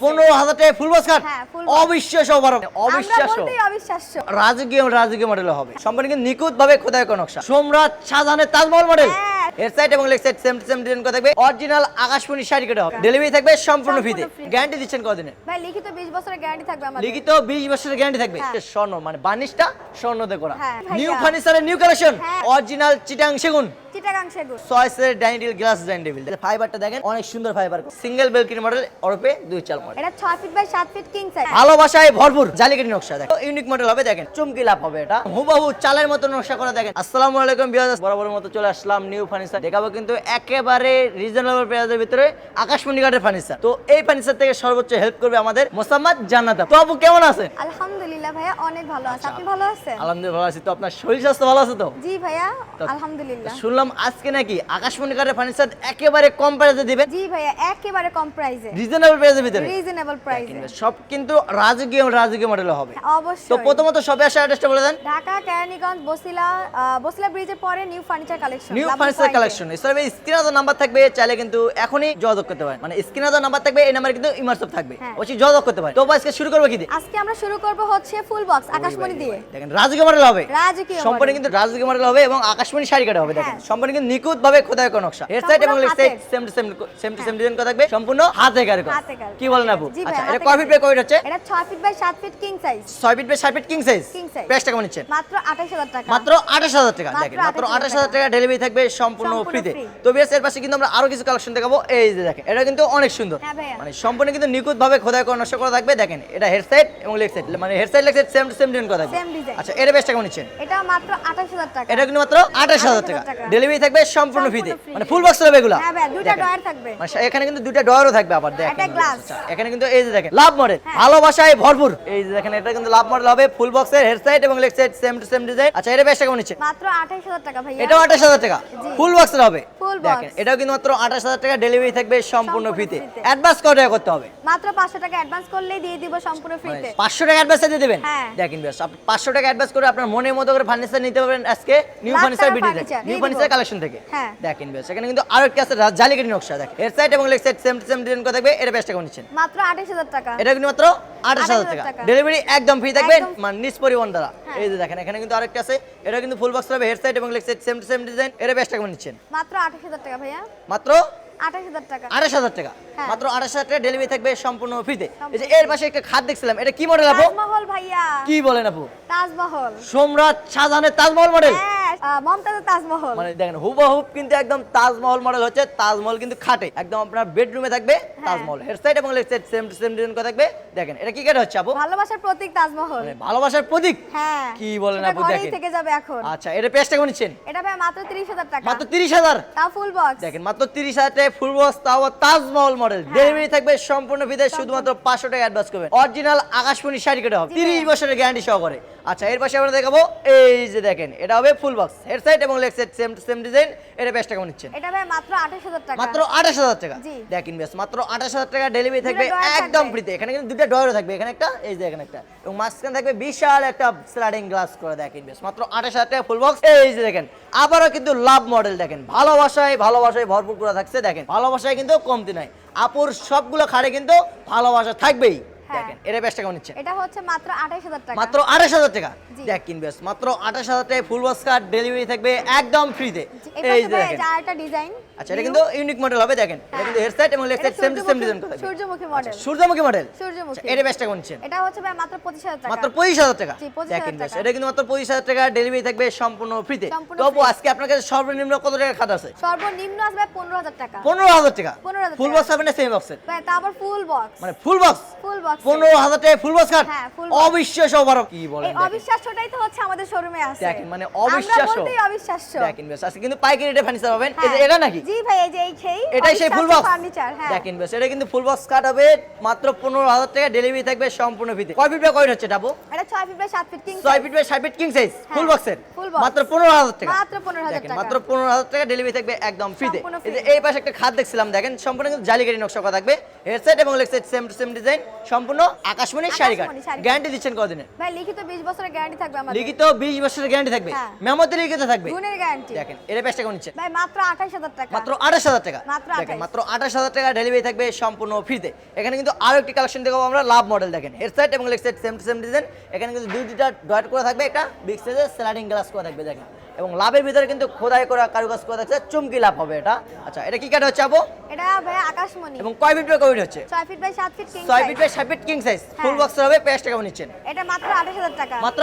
পনেরো হাজার টাকায় ফুল হ্যাঁ, full অবিশ্বাস্য অবারক অবিশ্বাস্য। রাজকীয় রাজকীয় মডেল হবে। সম্পূর্ণ নিখুঁত ভাবে খোদায় নকশা। সম্রাট শাহজাহানের তাজমহল মডেল। এর সাইড এবং leg side same same design করা থাকবে। অরিজিনাল আকাশমণি শাড়ি কেটে হবে ডেলিভারি থাকবে সম্পূর্ণ ফ্রিতে। গ্যারান্টি দিচ্ছেন কদিনের ভাই লিখিত 20 বছরের গ্যারান্টি থাকবে আমাদের। লিখিত 20 বছরের গ্যারান্টি থাকবে। হ্যাঁ। স্বর্ণ মানে স্বর্ণতে করা। নিউ ফার্নিচারের নিউ কালেকশন। অরিজিনাল চিটাং সেগুন। চিটাগাং সেগুন। চয়েসের dining table glass dining table ফাইবারটা দেখেন অনেক সুন্দর ফাইবার সিঙ্গেল বেলকিনি মডেল দুই চাল মডেল এটা 6 feet by 7 feet king size ভালোবাসায় ভরপুর নকশা দেখেন। ইউনিক মডেল হবে দেখেন। চুমকি লাভ হবে এটা। হুবাহু চালের মতো নকশা করা দেখেন। আসসালামু আলাইকুম বিয়াজ বরাবরের মতো চলে আসলাম নিউ ফার্নিচার দেখাবো কিন্তু একেবারে রিজনেবল প্রাইসের ভিতরে আকাশমণি কাঠের ফার্নিচার। তো এই ফার্নিচার থেকে সর্বোচ্চ হেল্প করবে আমাদের মোসাম্মদ জান্নাত তো আপু কেমন আছেন আলহামদুলিল্লাহ ভাইয়া অনেক ভালো আছে। আপনি ভালো আছেন? আলহামদুলিল্লাহ ভালো আছি। তো আপনার শরীর স্বাস্থ্য ভালো আছে তো? জি ভাইয়া আলহামদুলিল্লাহ। শুনলাম আজকে নাকি আকাশমণি কাঠের ফার্নিচার একেবারে কম প্রাইসে দিবেন। জি ভাইয়া একেবারে কম প্রাইসে রিজনেবল প্রাইসের ভিতরে? রিজনেবল প্রাইসে সব কিন্তু রাজকীয় রাজকীয় মডেল হবে। অবশ্যই তো প্রথমত সবে আসার অ্যাড্রেসটা বলে দেন। ঢাকা কেরানীগঞ্জ বসিলা বসিলা ব্রিজের পরে new furniture collection new furniture collection এছাড়া স্ক্রিনে নাম্বার থাকবে চাইলে কিন্তু এখনই যোগাযোগ করতে পারেন। মানে স্ক্রিনে নাম্বার থাকবে এই নাম্বারে কিন্তু ইমার্সিভ থাকবে। হ্যাঁ। অবশ্যই যোগাযোগ করতে পারেন। তো আজকে শুরু করব কি দিয়ে? আজকে আমরা শুরু করব হচ্ছে ফুল বক্স আকাশমণি দিয়ে। দেখেন রাজকীয় মডেল হবে। রাজকীয় সম্পূর্ণ। কিন্তু রাজকীয় মডেল হবে এবং আকাশমণি শাড়ি কাটা হবে দেখেন। হ্যাঁ। সম্পূর্ণ কিন্তু নিখুঁত ভাবে খোদাই করা নকশা। হেড সাইড এবং leg side same to same same to same design করা থাকবে। সম্পূর্ণ হাতে কারে। কি বলেন আপু? আচ্ছা এটা কয় ফিট বাই। কয় হচ্ছে? এটা 6 feet by 7 feet king size 6 feet by 7 feet king size King size। প্রাইসটা কেমন নিচ্ছেন? মাত্র 28000 টাকা। মাত্র আঠাশ হাজার টাকা দেখেন মাত্র 28,000 টাকা। ডেলিভারি থাকবে সম্পূর্ণ সম্পূর্ণ ফ্রিতে তো। বিএস এর পাশে কিন্তু আমরা আরও কিছু কালেকশন দেখাবো। এই যে দেখেন এটা কিন্তু অনেক সুন্দর। হ্যাঁ মানে সম্পূর্ণ কিন্তু নিখুঁত ভাবে খোদাই করা নষ্ট করা থাকবে। দেখেন এটা হেড সাইড এবং লেগ সাইড মানে head side leg side same same design করা থাকবে। আচ্ছা এর বেস্টটা কেমন নিচ্ছেন? এটা মাত্র 28000 টাকা। এটা কিন্তু মাত্র আঠাশ হাজার টাকা। 28,000 টাকা। ডেলিভারি থাকবে সম্পূর্ণ ফ্রিতে মানে ফুল বক্স হবে এগুলো। হ্যাঁ ভাইয়া, দুইটা drawer থাকবে। মানে এখানে কিন্তু দুইটা ডয়ারও থাকবে আবার দেখেন। একটা glass। আচ্ছা, এখানে কিন্তু এই যে দেখেন লাভ মডেল হ্যাঁ। ভালোবাসায় ভরপুর। এই যে দেখেন এটা কিন্তু লাভ মডেল হবে ফুল বক্সের হেড সাইড এবং leg side same to same design আচ্ছা এর বেস্টটা কেমন নিচ্ছেন? মাত্র 28000 টাকা এটাও আঠাশ হাজার টাকা। জি। ফুল বক্সের হবে। Full দেখেন এটাও কিন্তু মাত্র আঠাশ হাজার টাকা ডেলিভারি থাকবে সম্পূর্ণ ফ্রিতে। অ্যাডভান্স কত টাকা করতে হবে? মাত্র 500 টাকা অ্যাডভান্স করলেই দিয়ে দিব সম্পূর্ণ ফ্রিতে পাঁচশো টাকা অ্যাডভান্স দিয়ে দেবেন? হ্যাঁ। দেখেন বেশ পাঁচশো টাকা অ্যাডভান্স করে আপনার মনের মতো করে ফার্নিচার নিতে পারবেন আজকে new furniture BD furniture new furniture collection থেকে। হ্যাঁ। দেখেন বেশ এখানে কিন্তু আরও একটা আছে জালিকাটি নকশা। দেখেন এর সাইড এবং leg side same same design করে থাকবে এটা বেস্ট কেমন নিচ্ছেন। মাত্র 28000 টাকা। এটা কিন্তু মাত্র আঠাশ হাজার টাকা। টাকা। ডেলিভারি একদম ফ্রি মানে নিজ পরিবহন দ্বারা। হ্যাঁ। এই যে দেখেন এখানে কিন্তু আরেকটা আছে। এটা কিন্তু ফুল বক্স হবে হেড সাইড এবং leg side same same design এটা বেস্ট কেমন নিচ্ছেন। মাত্র 28000 টাকা ভাইয়া। মাত্র আঠাশ হাজার টাকা। হ্যাঁ। মাত্র আঠাশ হাজার টাকা ডেলিভারি থাকবে সম্পূর্ণ ফ্রিতে এই যে এর পাশে একটা খাদ দেখছিলাম এটা কি মডেল আপু? ভাইয়া। কি বলেন আপু? তাজমহল। সম্রাট শাহজাহানের তাজমহল মডেল হ্যাঁ। মমতাজের তাজমহল। মানে দেখেন হুবহুব কিন্তু একদম তাজমহল মডেল হচ্ছে তাজমহল কিন্তু খাটে। একদম আপনার বেডরুমে থাকবে হ্যাঁ। তাজমহল। হেড সাইড এবং leg side same same design করে থাকবে। দেখেন এটা কি কাটা হচ্ছে আপু? ভালোবাসার প্রতীক তাজমহল। মানে ভালোবাসার প্রতীক? হ্যাঁ। কি বলেন আপু দেখেন। থেকে যাবে এখন। আচ্ছা এটা পেস্টটা কেমন নিচ্ছেন? এটা ভাই মাত্র 30000 টাকা। মাত্র তিরিশ হাজার? তাও ফুল বক্স দেখেন মাত্র তিরিশ হাজার ফুল বক্স তাও তাজমহল মডেল ডেলিভারি থাকবে সম্পূর্ণ ফিতে শুধুমাত্র পাঁচশো টাকা অ্যাডভান্স করবেন। অরিজিনাল আকাশমণি শাড়ি কেটে হবে। জি তিরিশ ভাইয়া। বছরের গ্যারান্টি সহকারে। আচ্ছা এর পাশে আমরা দেখাবো এই যে দেখেন এটা হবে ফুল বক্স হেড সাইড এবং leg side same same design এটা বেস্ট কেমন নিচ্ছেন এটা ভাই মাত্র 28000 টাকা। মাত্র আঠাশ হাজার টাকা। জি। দেখেন বেশ মাত্র আঠাশ হাজার টাকা ডেলিভারি থাকবে একদম। ফ্রিতে এখানে কিন্তু দুটো ডয়ারও থাকবে। এখানে একটা এই যে এখানে একটা। এবং মাঝখানে থাকবে বিশাল একটা স্লাইডিং গ্লাস করে দেখেন বেশ মাত্র আঠাশ হাজার টাকা ফুল বক্স এই যে দেখেন আবারও কিন্তু লাভ মডেল দেখেন। ভালোবাসায় ভালোবাসায় ভরপুর করে থাকছে দেখেন। ভালোবাসায় কিন্তু কমতি নাই। আপুর সবগুলো খাড়ে কিন্তু ভালোবাসা থাকবেই। দেখেন এটা বেশ কেমন নিচ্ছেন। এটা হচ্ছে মাত্র 28000 টাকা। মাত্র আঠাশ হাজার টাকা। জি। দেখ কিনবে মাত্র আঠাশ হাজার টাকা ফুল বক্স কার্ড ডেলিভারি থাকবে একদম ফ্রিতে এটা এই যে দেখেন। যা একটা ডিজাইন আচ্ছা এটা কিন্তু ইউনিক মডেল হবে দেখেন। এটা কিন্তু হেড সাইড এবং leg side same same design করা সূর্যমুখী মডেল সূর্যমুখী মডেল সূর্যমুখী। এটা বেস্টটা কোনছেন এটা হচ্ছে ভাই মাত্র 25000 টাকা। মাত্র পঁচিশ হাজার টাকা। জি, 25,000 দেখেন বেশ এটা কিন্তু মাত্র পঁচিশ হাজার টাকা ডেলিভারি থাকবে সম্পূর্ণ ফ্রিতে তবু আজকে আপনার কাছে সর্বনিম্ন কত টাকা খাত আছে? সর্বনিম্ন আসবে 15000 টাকা। পনেরো হাজার টাকা। 15,000 ফুল। বক্স হবে না সেমি বক্সের ভাই তা আবার ফুল বক্স মানে ফুল বক্স ফুল বক্স পনেরো হাজার টাকা ফুল বক্স কাট হ্যাঁ। অবিশ্বাস্য কি বলেন দেখেন। অবিশ্বাস্যটাই তো হচ্ছে আমাদের শোরুমে আছে। দেখেন, মানে অবিশ্বাস্য। অবিশ্বাস্য। দেখেন বেশ আজকে কিন্তু পাইকারি রেটে ফার্নিচার পাবেন। এই যে হ্যাঁ। এটা নাকি? জি ভাই এই যে এই সেই এটাই সেই ফুল বক্স ফার্নিচার হ্যাঁ। দেখেন বেশ এটা কিন্তু ফুল বক্স কাট হবে মাত্র পনেরো হাজার টাকা। ডেলিভারি থাকবে সম্পূর্ণ ফ্রিতে। কয় ফিট বাই কয় হচ্ছে ডাবো এটা 6 ফিট বাই 7 ফিট কিং ছয় ফিট বাই সাত ফিট কিং সাইজ ফুল বক্সের মাত্র পনেরো হাজার টাকা। মাত্র 15000 দেখেন টাকা। মাত্র পনেরো হাজার টাকা ডেলিভারি থাকবে একদম ফ্রিতে। এই যে free। এই পাশে একটা খাট দেখছিলাম দেখেন সম্পূর্ণ কিন্তু জালিকারি নকশা করা থাকবে। এবং সেম সেম ডিজাইন সম্পূর্ণ শাড়ি আকাশমণি শাড়ি কাট। গ্যারান্টি দিচ্ছেন ভাই লিখিত 20 বছরের গ্যারান্টি থাকবে আমাদের। লিখিত বিশ বছরের গ্যারান্টি থাকবে। হ্যাঁ। মেমোতে লিখিত থাকবে। গুণের গ্যারান্টি দেখেন এর কেমন নিচ্ছেন ভাই মাত্র 28000 টাকা। মাত্র আঠাশ হাজার টাকা। মাত্র দেখেন মাত্র আঠাশ হাজার টাকা ডেলিভারি থাকবে সম্পূর্ণ ফ্রিতে এখানে কিন্তু আরও একটি কালেকশন দেখাবো আমরা লাভ মডেল দেখেন। এবং leg side same to same design এখানে কিন্তু দুই দুইটা ডয়েট করে থাকবে একটা বিগ সাইজের স্লাইডিং গ্লাস করা থাকবে দেখেন। এবং লাভের ভিতরে কিন্তু খোদাই করা কারুকাজ করা থাকছে চুমকি লাভ হবে এটা। আচ্ছা এটা কি কাঠ হচ্ছে আপু এটা ভাইয়া আকাশমণি। এবং কয় ফিট বাই কয় ফিট হচ্ছে? ছয় ফিট বাই সাত ফিট কিং ছয় ফিট বাই সাত feet king size full. Box হবে প্রাইস টাকা নিচ্ছেন। এটা মাত্র আঠাশ হাজার টাকা। মাত্র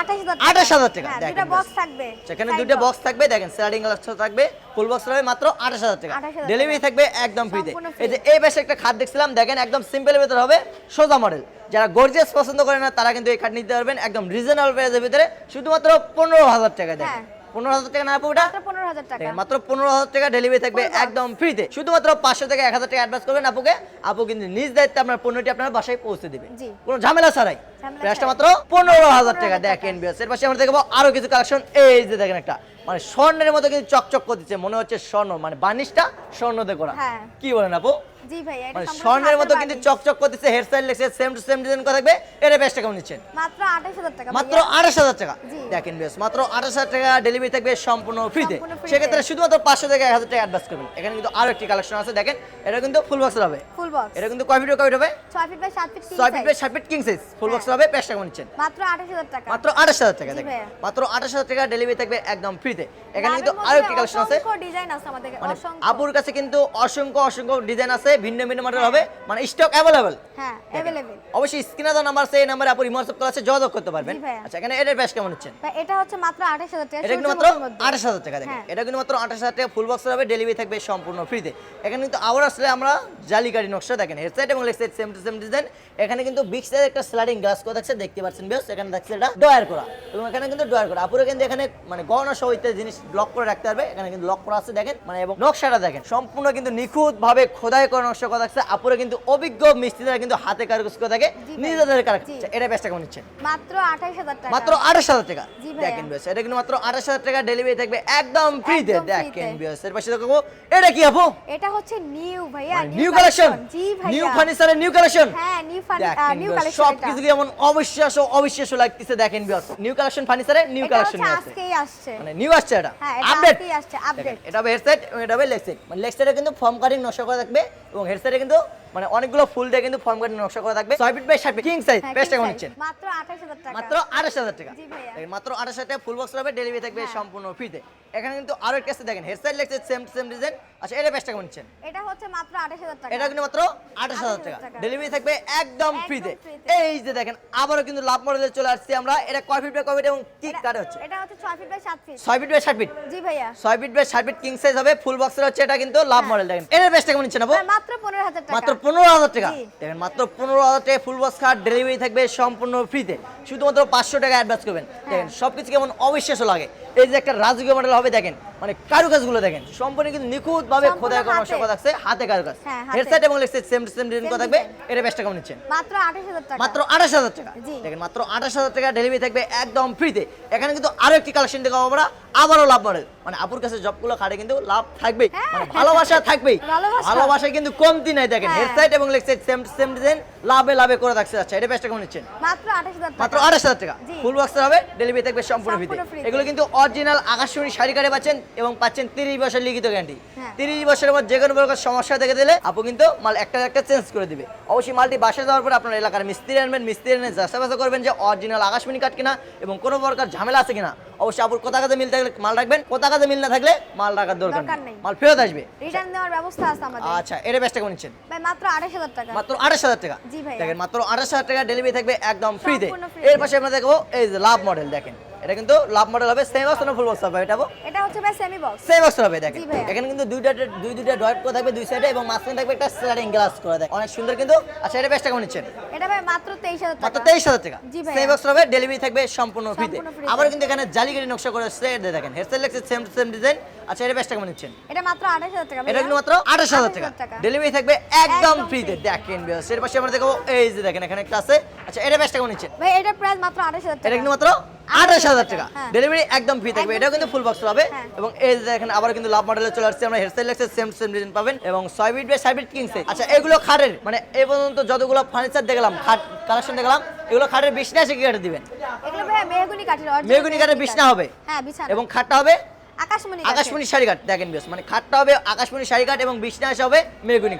আঠাশ হাজার 28,000 টাকা, হ্যাঁ, দেখেন দুটা। বক্স থাকবে। সেখানে box। বক্স থাকবে দেখেন স্লাইডিং গ্লাস থাকবে ফুল বক্স হবে মাত্র আঠাশ হাজার টাকা। 28,000 ডেলিভারি থাকবে একদম ফ্রিতে সম্পূর্ণ এই যে এই পাশে একটা খাট দেখছিলাম দেখেন একদম সিম্পলের ভিতর হবে সোজা মডেল যারা গর্জিয়াস পছন্দ করে না তারা কিন্তু এই খাট নিতে পারবেন একদম রিজনেবল প্রাইসের ভিতরে শুধুমাত্র পনেরো হাজার টাকা দেখেন। হ্যাঁ। পনেরো হাজার টাকা না আপু পনেরো হাজার টাকা। মাত্র পনেরো হাজার টাকা ডেলিভারি থাকবে একদম ফ্রিতে শুধুমাত্র পাঁচশো থেকে এক হাজার টাকা অ্যাডভান্স করবেন আপুকে। আপু কিন্তু নিজ দায়িত্বে আপনার পণ্যটি আপনার বাসায় পৌঁছে দিবে। কোনো ঝামেলা ছাড়াই। প্রাইসটা মাত্র পনেরো হাজার টাকা। 15,000 দেখেন বিয়াস এর পাশে আমরা দেখব আরও কিছু কালেকশন এই যে দেখেন একটা মানে স্বর্ণের মতো কিন্তু চকচক করতেছে। মনে হচ্ছে স্বর্ণ মানে বানিশটা স্বর্ণতে করা। হ্যাঁ। কি বলেন আপু? জি ভাইয়া এটা মানে স্বর্ণের মতো কিন্তু চকচক করতেছে hair style same to same design করা থাকবে এটা বেস্ট কেমন নিচ্ছেন। মাত্র আঠাশ হাজার টাকা মাত্র ভাইয়া। আঠাশ হাজার টাকা। দেখেন বেশ মাত্র আঠাশ হাজার টাকা ডেলিভারি থাকবে সম্পূর্ণ ফ্রিতে। সেক্ষেত্রে শুধুমাত্র পাঁচশো থেকে এক হাজার টাকা অ্যাডভান্স করবেন। এখানে কিন্তু আরও একটি কালেকশন আছে দেখেন এটা কিন্তু ফুল বক্স হবে। ফুল বক্স এটা কিন্তু কয় ফিট কয় ফিট হবে? ছয় ফিট বাই সাত feet king feet by size feet king size full box হবে প্রাইস টাকা নিচ্ছেন। মাত্র আঠাশ হাজার টাকা। মাত্র আঠাশ হাজার টাকা দেখেন। মাত্র আঠাশ হাজার টাকা ডেলিভারি থাকবে একদম ফ্রিতে এখানে কিন্তু আরও একটি কালেকশন আছে। ডিজাইন আছে আমাদের মানে আপুর কাছে কিন্তু অসংখ্য অসংখ্য ডিজাইন আছে। ভিন্ন ভিন্ন মডেল হবে মানে স্টক অ্যাভেলেবেল হ্যাঁ অ্যাভেলেবেল অবশ্যই স্ক্রিনে দেওয়া নাম্বার এই নাম্বারে আপু রিমোটসঅ্যাপ করা আছে যোগাযোগ করতে পারবেন। আচ্ছা এখানে এটার প্রাইস কেমন হচ্ছেন এটা হচ্ছে মাত্র আঠাশ হাজার টাকা এটা কিন্তু মাত্র সূর্যমুখীর মধ্যে। আঠাশ হাজার টাকা দেখেন। হ্যাঁ। এটা কিন্তু মাত্র আঠাশ হাজার টাকা ফুল বক্স হবে ডেলিভারি থাকবে সম্পূর্ণ ফ্রিতে এখানে কিন্তু আবার আসলে আমরা জালিকারি নকশা দেখেন হেড সাইড এবং leg side same to same design এখানে কিন্তু বিগ সাইজ একটা স্লাইডিং গ্লাস করা থাকছে দেখতে পাচ্ছেন বেশ এখানে থাকছে এটা ডয়ার করা। এবং এখানে কিন্তু ডয়ার করা। আপুরে কিন্তু এখানে মানে গহনা সহ ইত্যাদি জিনিস লক করে রাখতে পারবে। এখানে কিন্তু লক করা আছে দেখেন। মানে এবং নকশাটা দেখেন সম্পূর্ণ কিন্তু নিখুঁত ভাবে খোদাই করা নকশা করা থাকছে আপুরে কিন্তু অভিজ্ঞ মিস্ত্রিরা কিন্তু হাতে কারুকাজ করে থাকে নিজেদের কারখানা এটা বেশ কেমন নিচ্ছেন? মাত্র আঠাশ হাজার টাকা। মাত্র টাকা। দেখেন এটা কিন্তু মাত্র আঠাশ হাজার টাকা ডেলিভারি থাকবে একদম ফ্রিতে একদম দেখেন। এর পাশে দেখো এটা কি আপু? এটা হচ্ছে নিউ ভাইয়া নিউ কালেকশন জি ভাইয়া। নিউ ফার্নিচারের নিউ কালেকশন হ্যাঁ নিউ দেখেন নিউ কালেকশন সব কিছু যেমন অবিশ্বাস্য অবিশ্বাস্য লাগতেছে দেখেন বেশ নিউ কালেকশন ফার্নিচারে নিউ কালেকশন আছে। আজকেই আসছে। মানে নিউ আসছে এটা। হ্যাঁ, আপডেট আসছে, update। এটা হবে হেডসেট এটা হবে লেগ মানে লেগ কিন্তু ফর্ম কাটিং নকশা করা থাকবে এবং হেডসেটে কিন্তু মানে অনেকগুলো ফুল দিয়ে কিন্তু ফর্ম কাটিং নকশা করা থাকবে। 6 feet by 7 feet king size কেমন size। নিচ্ছেন। মাত্র আঠাশ হাজার টাকা। মাত্র আঠাশ হাজার টাকা। জি ভাইয়া। মাত্র আঠাশ হাজার টাকা ফুল বক্স হবে ডেলিভারি থাকবে হ্যাঁ। সম্পূর্ণ ফ্রিতে এখানে কিন্তু আরও একটা দেখেন হেয়ার স্টাইল লেগছে সেম সেম ডিজাইন আচ্ছা এটা বেস্টটা কেমন নিচ্ছেন। এটা হচ্ছে মাত্র আঠাশ হাজার টাকা। এটা কিন্তু মাত্র আঠাশ হাজার টাকা। টাকা। ডেলিভারি থাকবে একদম ফ্রিতে তে। এই যে দেখেন আবারও কিন্তু লাভ মডেলে চলে আসছি আমরা। এটা কয় ফিট বাই কয় ফিট এবং কি কাটে হচ্ছে? এটা হচ্ছে ছয় ফিট বাই সাত ফিট ছয় ফিট বাই ষাট ফিট জি ভাইয়া। ছয় ফিট বাই ষাট ফিট কিং সাইজ হবে ফুল বক্সের হচ্ছে এটা কিন্তু লাভ। মডেল দেখেন। এটার বেস্টটা কেমন নিচ্ছেন আপু। হ্যাঁ, মাত্র পনেরো হাজার টাকা। মাত্র পনেরো হাজার টাকা। দেখেন মাত্র পনেরো হাজার টাকা ফুল বক্স খাট ডেলিভারি থাকবে সম্পূর্ণ ফ্রিতে শুধুমাত্র পাঁচশো টাকা অ্যাডভান্স করবেন। দেখেন সব কিছু কেমন অবিশ্বাস্য লাগে। এই যে একটা রাজকীয় মডেল হবে দেখেন মানে কারুকাজগুলো দেখেন। সম্পূর্ণ কিন্তু নিখুঁত ভাবে খোদাই করা। নকশা করা থাকছে হাতে কারুকাজ। হ্যাঁ, হেডসেট এবং লেগসেট সেম সেম ডিজাইন করা থাকবে। এটা বেস্টটা কেমন নিচ্ছেন মাত্র আঠাশ হাজার টাকা। মাত্র আঠাশ হাজার টাকা। দেখেন মাত্র আঠাশ হাজার টাকা ডেলিভারি থাকবে একদম ফ্রিতে এখানে কিন্তু আরও একটি কালেকশন দেখাবো আমরা আবারও লাভ মডেল মানে আপুর কাছে জবগুলো খাটে কিন্তু লাভ থাকবেই। হ্যাঁ। মানে ভালোবাসা থাকবেই। ভালোবাসা। ভালোবাসায় কিন্তু কমতি নাই দেখেন। হ্যাঁ। হেড সাইড এবং leg side same same design লাভে লাভে করে থাকছে আচ্ছা এটা বেস্টটা কেমন নিচ্ছেন মাত্র আঠাশ হাজার মাত্র টাকা আঠাশ হাজার টাকা। ফুল বক্সের হবে ডেলিভারি থাকবে সম্পূর্ণ ফ্রিতে। এগুলো কিন্তু অরিজিনাল আকাশমণি শাড়ি কাটে পাচ্ছেন এবং পাচ্ছেন তিরিশ বছর লিখিত গ্যারান্টি। তিরিশ বছরের মধ্যে যে কোনো প্রকার সমস্যা দেখে দিলে আপু কিন্তু মাল একটা একটা চেঞ্জ করে দিবে। অবশ্যই মালটি বাসায় যাওয়ার পরে আপনার এলাকার মিস্ত্রি আনবেন মিস্ত্রি এনে যাচাবাসা করবেন যে অরিজিনাল আকাশমণি কাট কিনা এবং কোনো প্রকার ঝামেলা আছে কিনা। অবশ্যই আপুর কোথা কাজে মিল থাকলে মাল রাখবেন কোথা কাজে মিল না থাকলে মাল রাখার দরকার নেই। মাল ফেরত আসবে। রিটার্ন দেওয়ার ব্যবস্থা আছে আমাদের। আচ্ছা এটা বেস্টটা কেমন নিচ্ছেন? ভাই মাত্র আঠাশ হাজার টাকা। মাত্র আঠাশ হাজার টাকা। জি ভাইয়া। দেখেন মাত্র আঠাশ হাজার টাকা ডেলিভারি থাকবে একদম ফ্রিতে এর পাশে আমরা দেখব এই যে লাভ মডেল দেখেন। এটা কিন্তু লাভ মডেল হবে সেম বক্স না ফুল বক্স হবে? এটা এটা হচ্ছে ভাই সেমি বক্স সেম বক্স হবে দেখেন। এখানে কিন্তু দুইটা দুই দুইটা ডয়েট করে থাকবে দুই সাইডে এবং মাঝখানে থাকবে একটা স্লাইডিং গ্লাস করে দেয় অনেক সুন্দর কিন্তু। আচ্ছা এটা বেস্ট কেমন নিচ্ছেন এটা ভাই মাত্র তেইশ হাজার মাত্র টাকা। তেইশ হাজার টাকা। জি ভাইয়া। সেম বক্স হবে ডেলিভারি থাকবে সম্পূর্ণ ফ্রিতে। আবার কিন্তু এখানে জালিগাড়ি নকশা করে আসছে এটা দেখেন হেডসেট লেগছে সেম সেম ডিজাইন আচ্ছা এটা বেস্ট কেমন নিচ্ছেন এটা মাত্র আঠাশ হাজার টাকা এটা কিন্তু মাত্র আঠাশ হাজার টাকা। 28,000 টাকা। ডেলিভারি থাকবে একদম ফ্রিতে। দেখেন বিয়াস এর পাশে আমরা দেখব এই যে দেখেন এখানে একটা আছে। আচ্ছা এটা বেস্ট কেমন নিচ্ছেন ভাই এটা প্রাইস মাত্র আঠাশ হাজার এটা কিন্তু মাত্র আঠাশ হাজার টাকা। হ্যাঁ। ডেলিভারি একদম ফ্রি থাকবে। এটাও কিন্তু ফুল বক্স হবে হ্যাঁ। এবং এই দেখেন আবার কিন্তু লাভ মডেলে চলে আসছে। আমরা হেয়ারস্টাইল লাগছে সেম সেম ডিজাইন পাবেন। এবং ছয় বিট বাই ছয় বিট কিং আচ্ছা এগুলো খাটের মানে এই পর্যন্ত যতগুলো ফার্নিচার দেখলাম খাট কালেকশন দেখলাম এগুলো খাটের বিছনা এসে কি কাটে দিবেন? কাঠের মেহগনি কাঠের বিছনা হবে। হ্যাঁ এবং খাটটা হবে আকাশমণি শাড়ি দেখেন বেশ মানে খাটটা হবে আকাশমণি শাড়ি এবং আসা হবে মেরগুনি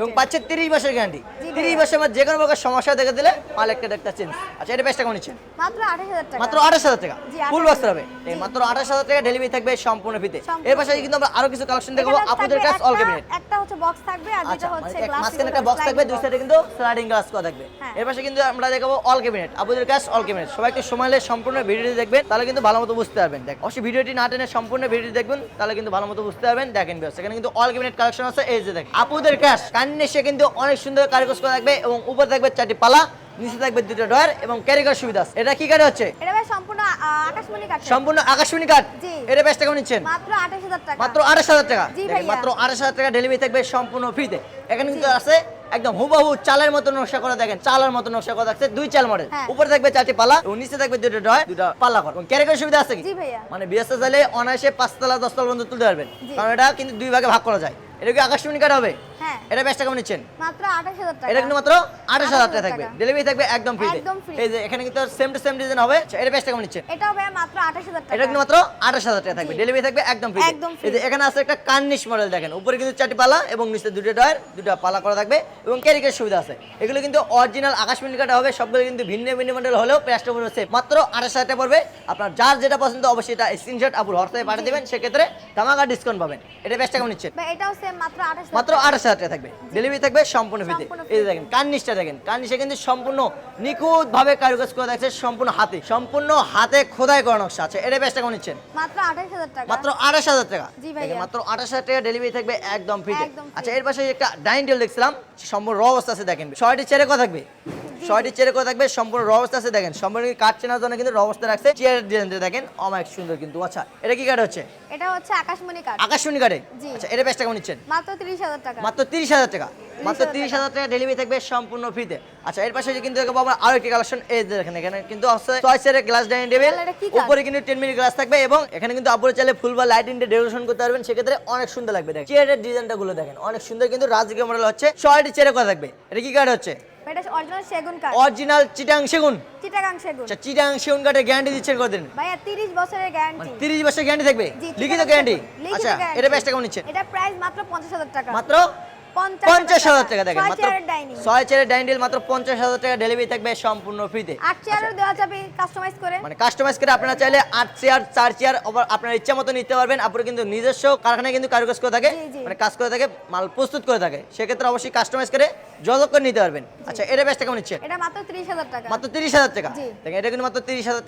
এবং পাচ্ছে তিরিশ বছর গ্যারান্টি। তিরিশ। বছর যে কোনো প্রকার সমস্যা দেখে দিলে মাল একটা একটা চেঞ্জ। আচ্ছা এটা বেশ টাকা নিচ্ছেন? মাত্র আঠাশ হাজার টাকা। মাত্র আঠাশ হাজার টাকা। ফুল 28,000 হবে। এই মাত্র আঠাশ হাজার টাকা ডেলিভারি থাকবে সম্পূর্ণ ফিতে এর পাশে কিন্তু আমরা আরও কিছু কালেকশন দেখব থাকবে কাছে অল ক্যাবিনেট একটা হচ্ছে বক্স থাকবে আর আচ্ছা মানে হচ্ছে গ্লাস মাঝখানে একটা বক্স থাকবে দুই সাইডে কিন্তু স্লাইডিং গ্লাস করা থাকবে। হ্যাঁ। এর পাশে কিন্তু আমরা দেখাবো অল ক্যাবিনেট আপুদের কাছে অল ক্যাবিনেট সবাই একটু সময় সম্পূর্ণ ভিডিওটি দেখবেন তাহলে কিন্তু ভালো মতো বুঝতে পারবেন। দেখ অবশ্যই ভিডিওটি না টেনে সম্পূর্ণ ভিডিওটি দেখবেন, তাহলে কিন্তু ভালো মতো বুঝতে পারবেন। দেখেন বিয়াস এখানে কিন্তু অল ক্যাবিনেট কালেকশন আছে, এই যে দেখ আপুদের ক্যাশ কান্নে সে কিন্তু অনেক সুন্দর কারিগজ করা থাকবে এবং উপরে থাকবে চারটি পালা। নিচে থাকবে দুটো ডয়ার এবং ক্যারি করার সুবিধা আছে। এটা কি কাঠে হচ্ছে? এটা ভাই সম্পূর্ণ আকাশমণি কাঠের। সম্পূর্ণ আকাশমণি কাঠ? এটা বেশ টাকা নিচ্ছেন? মাত্র আঠাশ হাজার টাকা। মাত্র আঠাশ হাজার টাকা। মাত্র টাকা ডেলিভারি থাকবে সম্পূর্ণ ফ্রিতে এখানে কিন্তু আছে একদম হুবাহু চালের মতো নকশা করা দেখেন চালের মতো নকশা করা থাকছে দুই চাল মডেল হ্যাঁ। উপরে থাকবে চারটি পালা এবং নিচে থাকবে দুটো ডয় দুটো পাল্লা করা এবং ক্যারি করার সুবিধা আছে কি? মানে বিএসএস চাইলে অনায়াসে পাঁচতলা দশতলা পর্যন্ত তুলতে পারবেন। কারণ এটা কিন্তু দুই ভাগে ভাগ করা যায়। এটা কি আকাশমণি কাঠ হবে? হ্যাঁ। এটা বেশ টাকা নিচ্ছেন? মাত্র আঠাশ হাজার টাকা। এটা কিন্তু মাত্র আঠাশ হাজার টাকা থাকবে। ডেলিভারি থাকবে একদম free। এই যে এখানে কিন্তু সেম টু সেম ডিজাইন হবে। এটা বেশ টাকা নিচ্ছেন? এটাও ভাই মাত্র আঠাশ হাজার টাকা। এটা কিন্তু মাত্র আঠাশ হাজার টাকা থাকবে। ডেলিভারি থাকবে একদম ফ্রি এই যে এখানে আছে একটা কার্নিশ মডেল দেখেন। উপরে কিন্তু চারটি পালা এবং নিচে দুটো ডয়ার দুটো পালা করা থাকবে এবং ক্যারিকের সুবিধা আছে। এগুলো কিন্তু অরিজিনাল আকাশমণি কাটা হবে। সবগুলো কিন্তু ভিন্ন ভিন্ন মডেল হলেও প্রাইসটা পড়বে সেম মাত্র আঠাশ হাজার টাকা পড়বে। আপনার যার যেটা পছন্দ অবশ্যই এটা স্ক্রিনশট আপুর হোয়াটসঅ্যাপে পাঠিয়ে দেবেন। সেক্ষেত্রে ধামাকা ডিসকাউন্ট পাবেন। এটা বেশ টাকা নিচ্ছেন? এটাও সেম মাত্র আঠাশ মাত্র হাজার টাকা থাকবে। ডেলিভারি থাকবে সম্পূর্ণ ফ্রিতে এই যে দেখেন কার্নিশটা দেখেন। কার্নিশটা কিন্তু সম্পূর্ণ নিখুঁতভাবে কারুকাজ করে দেখছে সম্পূর্ণ হাতে। সম্পূর্ণ হাতে খোদাই করা নকশা আছে। এটা বেশ টাকা নিচ্ছেন? মাত্র আঠাশ হাজার টাকা। মাত্র আঠাশ হাজার টাকা। মাত্র আঠাশ হাজার টাকা ডেলিভারি থাকবে একদম ফ্রিতে আচ্ছা এর পাশে একটা ডাইনিং টেবিল দেখছিলাম সম্পূর্ণ র অবস্থা আছে দেখেন। ছয়টি চেয়ারে কথা থাকবে? ছয়টি চেয়ারে করে থাকবে সম্পূর্ণ র অবস্থা আছে দেখেন। সম্পূর্ণ কাঠ চেনার জন্য কিন্তু র অবস্থা রাখছে চেয়ার ডিজাইন দেখেন। অনেক সুন্দর কিন্তু। আচ্ছা এটা কি কাঠ হচ্ছে? এটা হচ্ছে আকাশমণি কাঠ আকাশমণি কাঠে আচ্ছা এটা বেশ টাকা নিচ্ছেন? মাত্র তিরিশ হাজার টাকা। মাত্র তিরিশ হাজার টাকা। মাত্র 30,000 টাকা। ডেলিভারি থাকবে সম্পূর্ণ ফ্রিতে আচ্ছা এর পাশে কিন্তু দেখব আমরা আরও একটি কালেকশন এই যে দেখেন এখানে কিন্তু আছে ছয় চেয়ারের গ্লাস ডাইনিং টেবিল? উপরে কিন্তু টেন মিনিট গ্লাস থাকবে এবং এখানে কিন্তু আপনারা চাইলে ফুল বা লাইটিং দিয়ে ডেকোরেশন করতে পারবেন। সেক্ষেত্রে অনেক সুন্দর লাগবে দেখেন। চেয়ারের ডিজাইনটা গুলো দেখেন অনেক সুন্দর কিন্তু রাজকীয় মডেল হচ্ছে। ছয়টি চেয়ারে করা থাকবে। এটা কি কাঠ হচ্ছে? এটা অরিজিনাল সেগুন কাঠ। অরিজিনাল চিটাং সেগুন? চিটাগাং সেগুন। আচ্ছা চিটাং সেগুন কাঠের গ্যারান্টি দিচ্ছেন কতদিন? ভাইয়া তিরিশ বছরের মানে গ্যারান্টি তিরিশ বছরের গ্যারান্টি থাকবে? লিখিত গ্যারান্টি। আচ্ছা এটা বেশ টাকা নিচ্ছেন এটা প্রাইস মাত্র পঞ্চাশ হাজার টাকা। মাত্র? পঞ্চাশ হাজার টাকা। দেখেন মাত্র ছয় চেয়ারের ডাইনিং টেবিল মাত্র পঞ্চাশ হাজার টাকা ডেলিভারি থাকবে সম্পূর্ণ ফ্রিতে আট চেয়ারও দেওয়া যাবে কাস্টমাইজ করে। মানে কাস্টমাইজ করে আপনারা চাইলে আট চেয়ার চার চেয়ার আপনার ইচ্ছা মতো নিতে পারবেন। আপনার কিন্তু নিজস্ব কারখানায় কিন্তু কারুকাজ করে থাকে। মানে কাজ করে থাকে মাল প্রস্তুত করে থাকে। সেক্ষেত্রে অবশ্যই কাস্টমাইজ করে যোগাযোগ করে নিতে পারবেন। আচ্ছা এটা বেশ টাকা নিচ্ছেন এটা মাত্র তিরিশ হাজার টাকা। মাত্র টাকা? দেখেন এটা কিন্তু মাত্র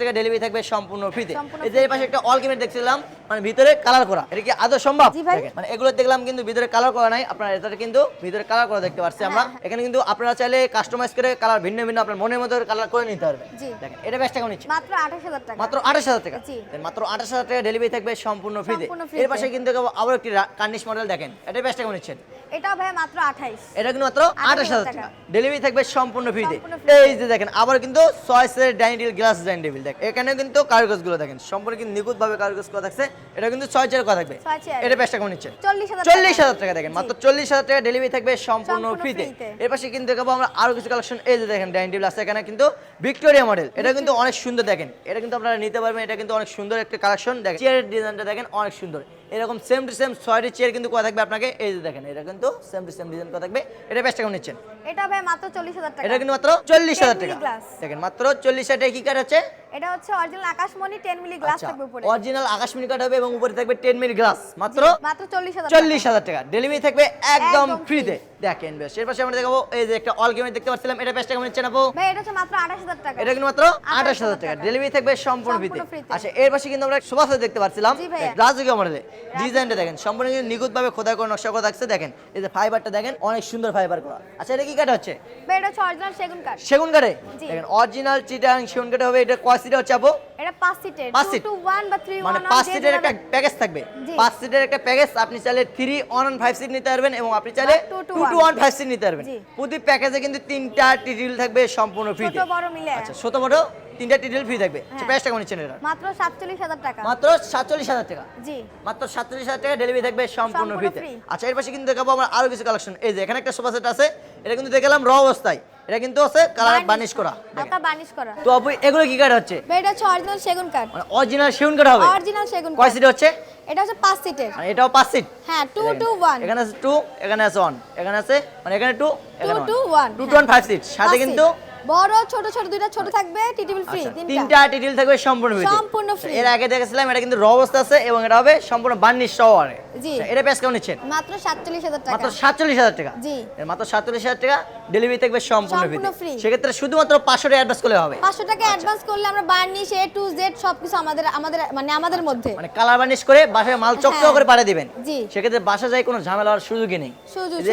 টাকা ডেলিভারি থাকবে সম্পূর্ণ ফ্রিতে এই যে পাশে একটা অলকিমেট দেখছিলাম মানে ভিতরে কালার করা। এটা কি আদৌ সম্ভব? মানে এগুলো দেখলাম কিন্তু ভিতরে কালার করা নাই। আপনারা এটাতে কিন্তু ভিতরে কালার করা দেখতে পাচ্ছি আমরা। হ্যাঁ। এখানে কিন্তু আপনারা চাইলে কাস্টমাইজ করে কালার ভিন্ন ভিন্ন আপনার মনের মতো কালার করে নিতে পারবেন। দেখেন এটা বেশ টাকা নিচ্ছে। মাত্র আঠাশ হাজার টাকা। মাত্র আঠাশ হাজার টাকা। মাত্র আঠাশ হাজার টাকা ডেলিভারি থাকবে সম্পূর্ণ ফ্রিতে এর পাশে কিন্তু আবার একটি কার্নিশ মডেল দেখেন এটা বেশ টাকা নিচ্ছেন এটাও ভাইয়া মাত্র আঠাইশ। এটা কিন্তু মাত্র আঠাশ হাজার টাকা। ডেলিভারি থাকবে সম্পূর্ণ ফ্রিতে এই যে দেখেন আবার কিন্তু dining table glass dining table দেখ এখানে কিন্তু কারুকাজগুলো দেখেন। সম্পূর্ণ কিন্তু নিখুঁত ভাবে কারুকাজ করা থাকছে। এটা কিন্তু ছয় চেয়ার করা থাকবে। এটা বেশ টাকা নিচ্ছেন চল্লিশ হাজার টাকা। দেখেন। মাত্র চল্লিশ হাজার টাকা ডেলিভারি থাকবে সম্পূর্ণ সম্পূর্ণ ফ্রিতে এর পাশে কিন্তু দেখাবো আমরা আরও কিছু কালেকশন এই যে দেখেন ডাইনিং টেবিল আছে। এখানে কিন্তু ভিক্টোরিয়া মডেল এটা কিন্তু অনেক সুন্দর দেখেন। এটা কিন্তু আপনারা নিতে পারবেন। এটা কিন্তু অনেক সুন্দর একটা কালেকশন দেখেন চেয়ারের ডিজাইনটা দেখেন অনেক সুন্দর। এরকম সেম টু সেম ছয়টি চেয়ার কিন্তু কোয়া থাকবে আপনাকে। এই যে দেখেন এটা কিন্তু সেম টু সেম ডিজাইন কোয়া থাকবে। এটা বেশ টাকা নিচ্ছেন। এটা ভাই মাত্র চল্লিশ হাজার টাকা। এটা কিন্তু মাত্র? চল্লিশ হাজার 10 টাকা। দেখেন মাত্র চল্লিশ হাজার টাকা কি কাঠ আছে? এটা হচ্ছে অরিজিনাল আকাশমণি টেন মিলি গ্লাস থাকবে উপরে। অরিজিনাল আকাশমণি কাঠ হবে এবং উপরে থাকবে টেন মিনিট গ্লাস মাত্র মাত্র চল্লিশ হাজার চল্লিশ হাজার টাকা। ডেলিভারি থাকবে একদম একদম ফ্রিতে দেখেন বেশ এর পাশে আমরা দেখাবো এই যে একটা অল গেমে দেখতে পাচ্ছিলাম এটা টাকা নিচ্ছেন আপু? ভাই এটা হচ্ছে মাত্র আঠাশ হাজার টাকা। এটা কিন্তু মাত্র আঠাশ হাজার টাকা। ডেলিভারি থাকবে সম্পূর্ণ ফ্রিতে সম্পূর্ণ ফ্রিতে। আচ্ছা এর পাশে কিন্তু আমরা সোফা দেখতে পাচ্ছিলাম। রাজকীয় মডেলে ডিজাইনটা দেখেন সম্পূর্ণ কিন্তু নিখুঁত ভাবে খোদাই করে নকশা করা থাকছে দেখেন। এই যে ফাইবারটা দেখেন অনেক সুন্দর ফাইবার করা। আচ্ছা এটা কি কাঠ হচ্ছে? ভাই এটা হচ্ছে অরিজিনাল সেগুন কাঠ। সেগুন কাঠে? দেখেন অরিজিনাল চিটাং সেগুন কাঠে হবে এটা কয় সিটে হচ্ছে আপু এটা পাঁচ সিটের পাঁচ টু সিট। টু ওয়ান বা থ্রি মানে ওয়ান পাঁচ সিটের একটা প্যাকেজ থাকবে। জি। পাঁচ সিটের একটা প্যাকেজ আপনি চাইলে থ্রি ওয়ান ফাইভ সিট নিতে পারবেন এবং আপনি চাইলে বা two two to to one। One five seat নিতে পারবেন। প্রতি প্যাকেজে কিন্তু তিনটা টিটিল থাকবে সম্পূর্ণ ফ্রিতে ছোট বড় মিলে। আচ্ছা ছোট বড় তিনটা টিটিল ফ্রি থাকবে। আচ্ছা হ্যাঁ। প্রাইস টাকা নিচ্ছেন এটা? মাত্র সাতচল্লিশ হাজার টাকা। মাত্র সাতচল্লিশ হাজার টাকা। জি। মাত্র সাতচল্লিশ হাজার টাকা ডেলিভারি থাকবে সম্পূর্ণ সম্পূর্ণ ফ্রিতে আচ্ছা এর পাশে কিন্তু দেখাবো আমরা আরও কিছু কালেকশন এই যে এখানে একটা সোফা সেট আছে। এটা কিন্তু দেখলাম র অবস্থায়। এটা কিন্তু আছে কালার বার্নিশ করা। হালকা বার্নিশ করা। তো আপু এগুলো কি কাঠ হচ্ছে? এটা হচ্ছে অরিজিনাল সেগুন কাঠ। মানে অরিজিনাল সেগুন কাঠ হবে? অরিজিনাল সেগুন কয় সিট হচ্ছে? এটা হচ্ছে পাঁচ সিটের মানে এটাও পাঁচ সিট হ্যাঁ টু টু ওয়ান এখানে আছে 2 এখানে আছে 1 এখানে আছে মানে এখানে two two two one two two one five seat সাথে কিন্তু বড় ছোট ছোট দুইটা ছোট থাকবে টি টেবিল ফ্রি আচ্ছা, তিনটা টিটিল থাকবে সম্পূর্ণ তে। সম্পূর্ণ free। এর আগে দেখেছিলাম এটা কিন্তু র অবস্থা আছে এবং এটা হবে সম্পূর্ণ বার্নিশ সহ আরে জি। আচ্ছা, এটা প্রাইস কেমন নিচ্ছেন মাত্র সাতচল্লিশ হাজার টাকা মাত্র সাতচল্লিশ হাজার টাকা জি। এর মাত্র সাতচল্লিশ হাজার টাকা ডেলিভারি থাকবে সম্পূর্ণ ফ্রি সেক্ষেত্রে শুধুমাত্র পাঁচশো টাকা অ্যাডভান্স করলে হবে পাঁচশো টাকা অ্যাডভান্স করলে আমরা বার্নিশ এ টু জেড সবকিছু আমাদের আমাদের মানে আমাদের মধ্যে মানে কালার বার্নিশ করে বাসায় মাল চকচক হ্যাঁ। করে পাঠিয়ে দিবেন জি। সেক্ষেত্রে বাসা যায় কোনো ঝামেলা হওয়ার সুযোগই নেই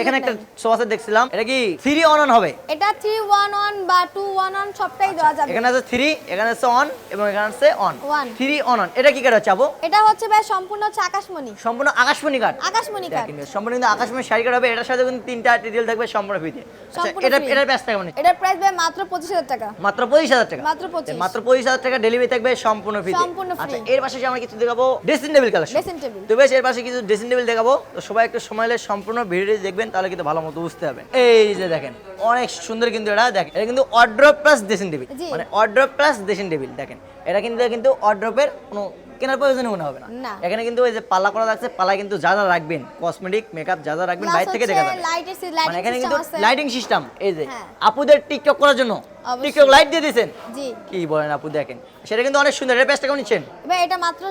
এখানে একটা নেই। সোফা সেট দেখছিলাম এটা কি থ্রি অন অন হবে এটা থ্রি ওয়ান ওয়ান বা টু ওয়ান ওয়ান সবটাই দেওয়া যাবে। এখানে আছে থ্রি এখানে আছে অন এবং এখানে আছে অন থ্রি অন অন এটা কি কাঠ হচ্ছে আপু এটা হচ্ছে ভাই সম্পূর্ণ হচ্ছে আকাশমণি। সম্পূর্ণ আকাশমণি কাঠ। আকাশমণি কাঠ। দেখেন, সম্পূর্ণ কিন্তু আকাশমণি শাড়ি কাঠ হবে এটার সাথে কিন্তু তিনটা ডিটেল থাকবে সম্পূর্ণ ফ্রিতে এটা এটার প্রাইস কেমন এটার প্রাইস ভাই মাত্র পঁচিশ হাজার টাকা। মাত্র পঁচিশ হাজার টাকা। মাত্র 25 মাত্র পঁচিশ হাজার টাকা ডেলিভারি থাকবে সম্পূর্ণ ফ্রি সম্পূর্ণ আচ্ছা এর পাশে আমরা কিছু দেখাবো dressing table collection Dressing table। তো বেশ এর পাশে কিছু ড্রেসিং টেবিল দেখাবো। তো সবাই একটু সময় হলে সম্পূর্ণ ভিডিওটি দেখবেন তাহলে কিন্তু ভালো মতো বুঝতে পারবেন। এই যে দেখেন অনেক সুন্দর কিন্তু এটা। দেখেন এটা কিন্তু অর্ড্রপ প্লাস ড্রেসিং টেবিল মানে অড্রপ প্লাস ড্রেসিং টেবিল দেখেন। এটা কিন্তু কিন্তু অড্রপের কোনো কেনার প্রয়োজন মনে হবে না। এখানে কিন্তু ওই যে পাল্লা করা থাকছে পাল্লায় কিন্তু যা যা রাখবেন কসমেটিক মেকআপ যা যা রাখবেন বাইরে থেকে দেখা যাবে। মানে এখানে কিন্তু লাইটিং সিস্টেম এই যে হ্যাঁ। আপুদের টিকটক করার জন্য। টিকটক লাইট দিয়ে দিয়েছেন? জি। কি বলেন আপু দেখেন। সেটা কিন্তু অনেক সুন্দর এর প্রাইসটা কেমন নিচ্ছেন? ভাই এটা মাত্র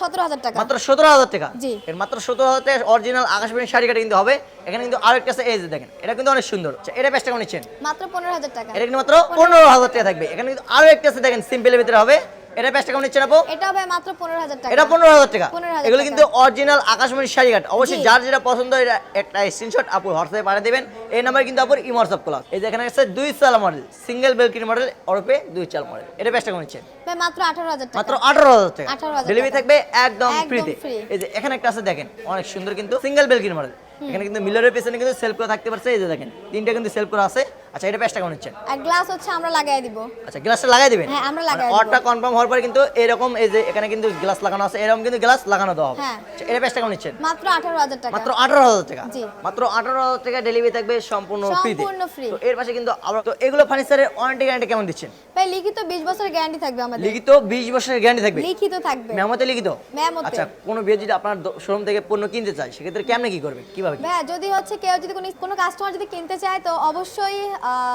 সতেরো হাজার টাকা। মাত্র সতেরো হাজার টাকা? জি। এর মাত্র সতেরো হাজার টাকা অরিজিনাল আকাশবাণী শাড়ি কাটা কিন্তু হবে। এখানে কিন্তু আরও একটা আছে এই যে দেখেন এটা কিন্তু অনেক সুন্দর। আচ্ছা, এটা প্রাইসটা কেমন নিচ্ছেন? মাত্র পনেরো হাজার টাকা। এটা কিন্তু মাত্র পনেরো হাজার টাকা থাকবে। এখানে কিন্তু আরও একটা আছে দেখেন সিম্পলের ভিতরে হবে। এটা প্রাইসটা কেমন নিচ্ছেন আপু? এটা ভাই মাত্র পনেরো হাজার টাকা। এটা পনেরো হাজার টাকা। এগুলো কিন্তু অরিজিনাল আকাশমণি শাড়ি কাট অবশ্যই যার যেটা পছন্দ এটা একটা স্ক্রিনশট আপুর হোয়াটসঅ্যাপে পাঠিয়ে দেবেন। এই নাম্বার কিন্তু আপুর ইমোয়াটসঅ্যাপ ক্লাস এই যে এখানে আছে দুই চাল মডেল সিঙ্গেল বেলকিন মডেল ওরপে দুই চাল মডেল এটা প্রাইসটা কেমন নিচ্ছেন ভাই মাত্র আঠারো হাজার মাত্র টাকা। আঠারো হাজার টাকা। ডেলিভারি থাকবে একদম একদম ফ্রিতে এই যে এখানে একটা আছে দেখেন অনেক সুন্দর কিন্তু সিঙ্গেল বেলকিন মডেল এখানে কিন্তু মিলারের পেছনে কিন্তু সেলফ করা থাকতে পারছে এই যে দেখেন তিনটা কিন্তু সেলফ করা আছে। আচ্ছা এটা প্রাইসটা কেমন নিচ্ছেন আর গ্লাস হচ্ছে আমরা লাগাই দিব। আচ্ছা গ্লাসটা লাগাই দিবেন? হ্যাঁ, আমরা লাগাই দিব। অর্ডারটা কনফার্ম হওয়ার পরে কিন্তু এরকম এই যে এখানে কিন্তু গ্লাস লাগানো আছে এরকম কিন্তু গ্লাস লাগানো হবে। হ্যাঁ। আচ্ছা, এটা প্রাইসটা কেমন নিচ্ছেন? মাত্র আঠারো হাজার টাকা। মাত্র আঠারো হাজার টাকা? জি। মাত্র আঠারো হাজার টাকা ডেলিভারি থাকবে সম্পূর্ণ ফ্রি সম্পূর্ণ free। তো এর পাশে কিন্তু আমরা তো এগুলো ফার্নিচারের ওয়ারেন্টি গ্যারান্টি কেমন দিচ্ছেন? ভাই লিখিত বিশ বছরের গ্যারান্টি থাকবে আমাদের লিখিত বিশ বছরের গ্যারান্টি থাকবে লিখিত থাকবে মেমতে লিখিত মেমোতে। আচ্ছা কোনো বিয়ে যদি আপনার শোরুম থেকে পণ্য কিনতে চায় সেক্ষেত্রে কেমনে কি করবে কীভাবে? ভাই যদি হচ্ছে কেউ যদি কোনো কোনো কাস্টমার যদি কিনতে চায় তো অবশ্যই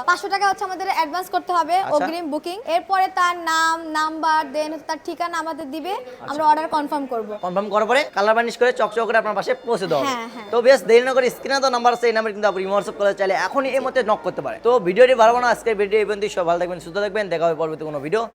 পাঁচশো টাকা হচ্ছে আমাদের অ্যাডভান্স করতে হবে আচ্ছা। অগ্রিম বুকিং এরপরে তার নাম নাম্বার দেন তার ঠিকানা আমাদের দিবে আচ্ছা। আমরা অর্ডার কনফার্ম করব কনফার্ম করার পরে কালার বার্নিশ করে চকচক করে আপনার পাশে পৌঁছে দেওয়া। হ্যাঁ, হ্যাঁ। তো বেশ দেরি না করে স্ক্রিনে তো নাম্বার আছে এই নাম্বার কিন্তু আপনি হোয়াটসঅ্যাপ করে চাইলে এখনই এই মধ্যে নক করতে পারে তো ভিডিওটি ভালো না আজকের ভিডিও এই পর্যন্ত সব ভালো থাকবেন সুস্থ থাকবেন দেখা হবে পরবর্তী কোনো ভিডিও